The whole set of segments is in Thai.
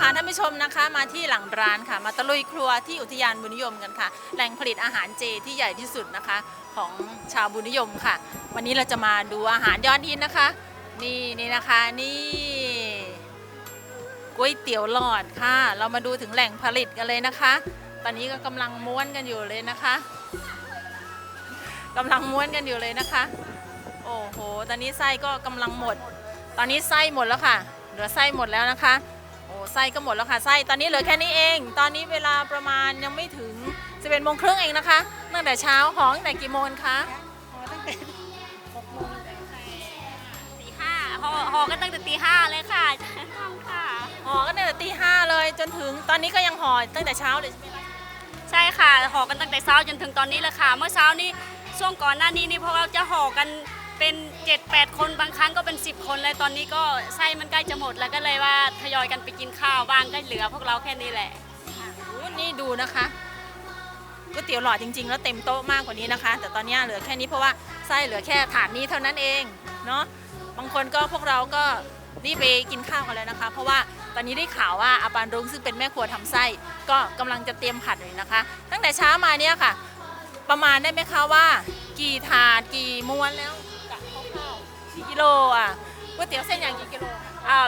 พาท่านผู้ชมนะคะ มาที่หลังร้านค่ะ มาตะลุยครัวที่อุทยานบุญนิยมกันค่ะ แหล่งผลิตอาหารเจที่ใหญ่ที่สุดนะคะ ของชาวบุญนิยมค่ะ วันนี้เราจะมาดูอาหารยอดฮิตนะคะ นี่นี่นะคะนี่ก๋วยเตี๋ยวหลอดค่ะ เรามาดูถึงแหล่งผลิตกันเลยนะคะ ตอนนี้ก็กำลังม้วนกันอยู่เลยนะคะกำลังม้วนกันอยู่เลยนะคะ โอ้โห ตอนนี้ไส้ก็กำลังหมด ตอนนี้ไส้หมดแล้วค่ะ เหลือไส้หมดแล้วนะคะ ไส้ก็หมดแล้วค่ะไส้ตอนนี้เหลือแค่นี้เอง ตอนนี้เวลาประมาณยังไม่ถึง11โมงครึ่งเองนะคะตั้งแต่เช้าหอตั้งแต่กี่โมงคะตีห้าหอหอกันตั้งแต่ตีห้าเลยค่ะทำค่ะหอก็ตั้งแต่ตีห้าเลยจนถึงตอนนี้ก็ยังหอตั้งแต่เช้าเลยใช่ไหมคะใช่ค่ะหอกันตั้งแต่เช้าจนถึงตอนนี้เลยค่ะ เมื่อเช้านี้ช่วงก่อนหน้านี้นี่พวกเราจะห่อกัน เป็น7-8คนบางครั้งก็เป็น 10 คนเลยตอนนี้ก็ไส้มันใกล้จะหมดแล้วก็เลยว่าทยอยกันไปกินข้าวบ้างก็เหลือพวกเราแค่นี้แหละโอ้นี่ดูนะคะก๋วยเตี๋ยวหลอดจริง ๆ แล้วเต็มโต๊ะมากกว่านี้นะคะ แต่ตอนนี้เหลือแค่นี้เพราะว่าไส้เหลือแค่ถาดนี้เท่านั้นเองเนาะบางคนก็พวกเราก็รีบไปกินข้าวกันแล้วนะคะ เพราะว่าตอนนี้ได้ข่าวว่าอาปานรุ้งซึ่งเป็นแม่ครัวทำไส้ก็กำลังจะเตรียมผัดเลยนะคะ ตั้งแต่เช้ามาเนี่ยค่ะ ประมาณได้ไหมคะว่า กี่ถาดกี่ม้วนแล้ว กิโลอะก๋วยเตี๋ยวเส้นอย่างกี่กิโลอ่า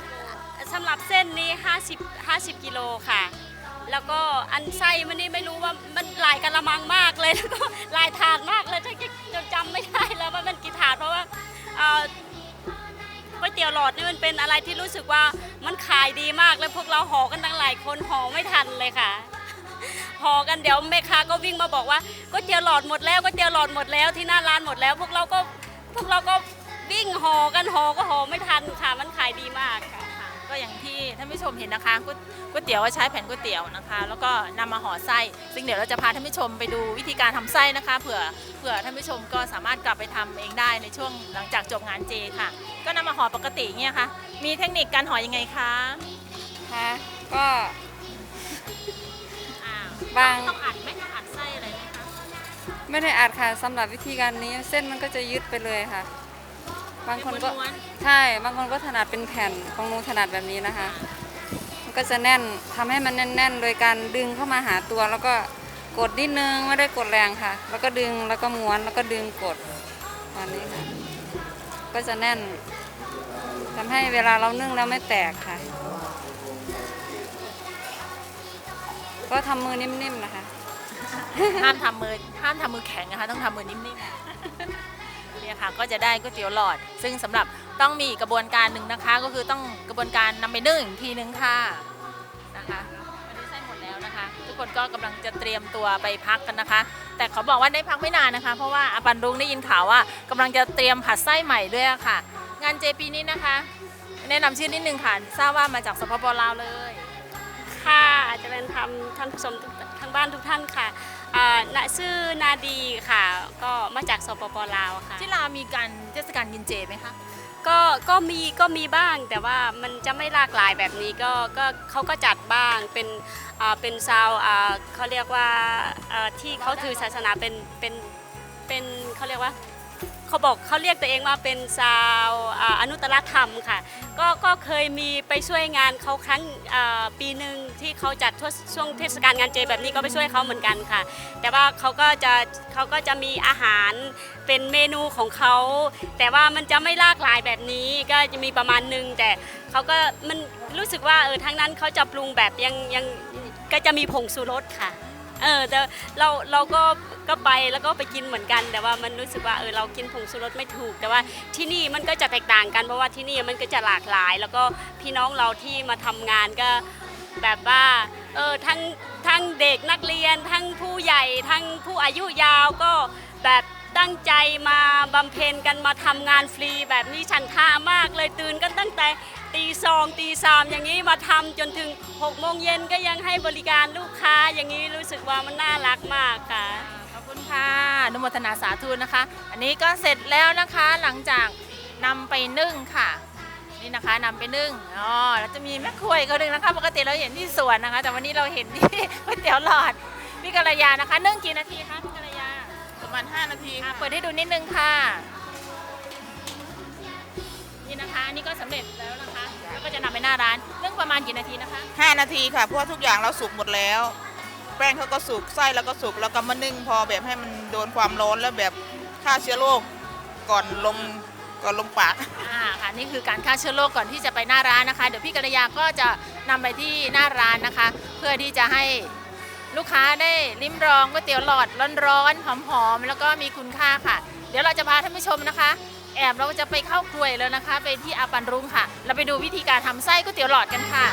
สำหรับเส้นนี้50 50 กิโลค่ะ แล้วก็อันไส้มันนี่ไม่รู้ว่ามันหลายกะละมังมากเลยแล้วก็หลายถาดมากเลยถ้าจะจำไม่ได้แล้วว่ามันกี่ถาดเพราะว่าอ่าก๋วยเตี๋ยวหลอดนี่มันเป็นอะไรที่รู้สึกว่ามันขายดีมากเลยพวกเราห่อกันตั้งหลายคนห่อไม่ทันเลยค่ะห่อกันเดี๋ยวแม่ค้าก็วิ่งมาบอกว่าก๋วยเตี๋ยวหลอดหมดแล้วก๋วยเตี๋ยวหลอดหมดแล้วที่หน้าร้านหมดแล้ว พวกเราก็พวกเราก็ วิ่งห่อกันห่อก็ห่อไม่ทันค่ะมันขายดีมากค่ะค่ะ ก็อย่างที่ท่านผู้ชมเห็นนะคะก๋วยก๋วยเตี๋ยวว่าใช้แผ่นก๋วยเตี๋ยวนะคะ แล้วก็นำมาห่อไส้ ซึ่งเดี๋ยวเราจะพาท่านผู้ชมไปดูวิธีการทำไส้นะคะเผื่อเผื่อท่านผู้ชมก็สามารถกลับไปทำเองได้ในช่วงหลังจากจบงานเจค่ะ ก็นำมาห่อปกติเงี้ยค่ะ มีเทคนิคการห่อยังไงคะค่ะก็อ่าบางต้องอัดไหมอัดไส้อะไรไหมคะไม่ได้อัดค่ะสำหรับวิธีการนี้เส้นมันก็จะยืดไปเลยค่ะ บางคนก็ม้วนใช่บางคนก็ถนัดเป็นแผ่นของหนูถนัดแบบนี้นะคะ มันก็จะแน่นทำให้มันแน่น ๆ โดยการดึงเข้ามาหาตัว แล้วก็กดนิดนึงไม่ได้กดแรงค่ะ แล้วก็ดึงแล้วก็ม้วนแล้วก็ดึงกดแบบนี้ค่ะ ก็จะแน่นทำให้เวลาเรานึ่งแล้วไม่แตกค่ะ ก็ทำมือนิ่มๆนะคะ ห้ามทำมือห้ามทำมือแข็งนะคะ ต้องทำมือนิ่มๆเนี่ย ค่ะ ก็จะได้ก๋วยเตี๋ยวหลอด ซึ่งสำหรับต้องมีกระบวนการหนึ่งนะคะ ก็คือต้องกระบวนการนำไปนึ่งอีกทีนึงค่ะนะคะวันนี้ไส้หมดแล้วนะคะ ทุกคนก็กำลังจะเตรียมตัวไปพักกันนะคะ แต่เขาบอกว่าได้พักไม่นานนะคะ เพราะว่าอาปันรุงได้ยินข่าวว่ากำลังจะเตรียมผัดไส้ใหม่ด้วยะค่ะ งานเจปีนี้นะคะ แนะนำชื่อนิดนึงค่ะทราบว่ามาจากสปปลาวเลย ค่ะอาจจะเป็นทำท่านผู้ชมทุกทางบ้านทุกท่านค่ะ อ่าณชื่อนาดีค่ะ ก็มาจากสปปลาวค่ะ ที่ลาวมีการเทศกาลกินเจไหมคะ ก็ก็มีก็มีบ้างแต่ว่ามันจะไม่หลากหลายแบบนี้ก็ก็เขาก็จัดบ้างเป็นอ่าเป็นซาวอ่าเขาเรียกว่าอ่าที่เขาถือศาสนาเป็นเป็นเป็นเขาเรียกว่า เขาบอกเขาเรียกตัวเองว่าเป็นซาวอนุตตรธรรมค่ะ ก็ก็เคยมีไปช่วยงานเขาครั้งปีหนึ่งที่เขาจัดทั่วช่วงเทศกาลงานเจแบบนี้ก็ไปช่วยเขาเหมือนกันค่ะ แต่ว่าเขาก็จะเขาก็จะมีอาหารเป็นเมนูของเขา แต่ว่ามันจะไม่ลากหลายแบบนี้ก็จะมีประมาณหนึง แต่เขาก็มันรู้สึกว่าเออทั้งนั้นเขาจะปรุงแบบยังยังก็จะมีผงชูรสค่ะ เออแต่เราเราก็ก็ไปแล้วก็ไปกินเหมือนกัน แต่ว่ามันรู้สึกว่าเออเรากินผงชูรสไม่ถูก แต่ว่าที่นี่มันก็จะแตกต่างกันเพราะว่าที่นี่มันก็จะหลากหลาย แล้วก็พี่น้องเราที่มาทำงานก็แบบว่าเออทั้งทั้งเด็กนักเรียน ทั้งผู้ใหญ่ทั้งผู้อายุยาวก็แบบตั้งใจมาบำเพ็ญกันมาทำงานฟรีแบบนี้ฉันท่ามากเลยตื่นกันตั้งแต่ ตีสองตีสามอย่างนี้มาทำจนถึง6กโมงเย็นก็ยังให้บริการลูกค้าอย่างนี้รู้สึกว่ามันน่ารักมากค่ะ ขอบคุณค่ะอนุโมทนาสาธุนะคะ อันนี้ก็เสร็จแล้วนะคะหลังจากนำไปนึ่งค่ะ นี่นะคะนำไปนึ่งอ๋อแล้วจะมีแม่ครัวอีกคนหนึ่งนะคะ ปกติเราเห็นที่สวนนะคะ แต่วันนี้เราเห็นที่ ก๋วยเตี๋ยวหลอดพี่กัลยานะคะนึ่งกี่นาทีคะพี่กัลยาประมาณ 5 นาทีอะเปิดให้ดูนิดนึงค่ะ นี่นะคะอันนี้ก็สำเร็จแล้วนะคะ แล้วก็จะนำไปหน้าร้านนึ่งประมาณมาณกี่นาทีนะคะ 5 นาทีค่ะเพราะว่าทุกอย่างเราสุกหมดแล้ว แป้งเขาก็สุกไส้แล้วก็สุกแล้วก็มานึ่งพอแบบให้มันโดนความร้อนแล้วแบบฆ่าเชื้อโรคก่อนลงก่อนลงปาก อ่าค่ะนี่คือการฆ่าเชื้อโรคก่อนที่จะไปหน้าร้านนะคะ เดี๋ยวพี่กัลยาก็จะนำไปที่หน้าร้านนะคะ เพื่อที่จะให้ลูกค้าได้ลิ้มลองก๋วยเตี๋ยวหลอดร้อนๆหอมๆแล้วก็มีคุณค่าค่ะ เดี๋ยวเราจะพาท่านผู้ชมนะคะ แอบเราจะไปเข้าครัวแล้วนะคะ ไปที่อาปันรุ่งค่ะ เราไปดูวิธีการทำไส้ก๋วยเตี๋ยวหลอดกันค่ะ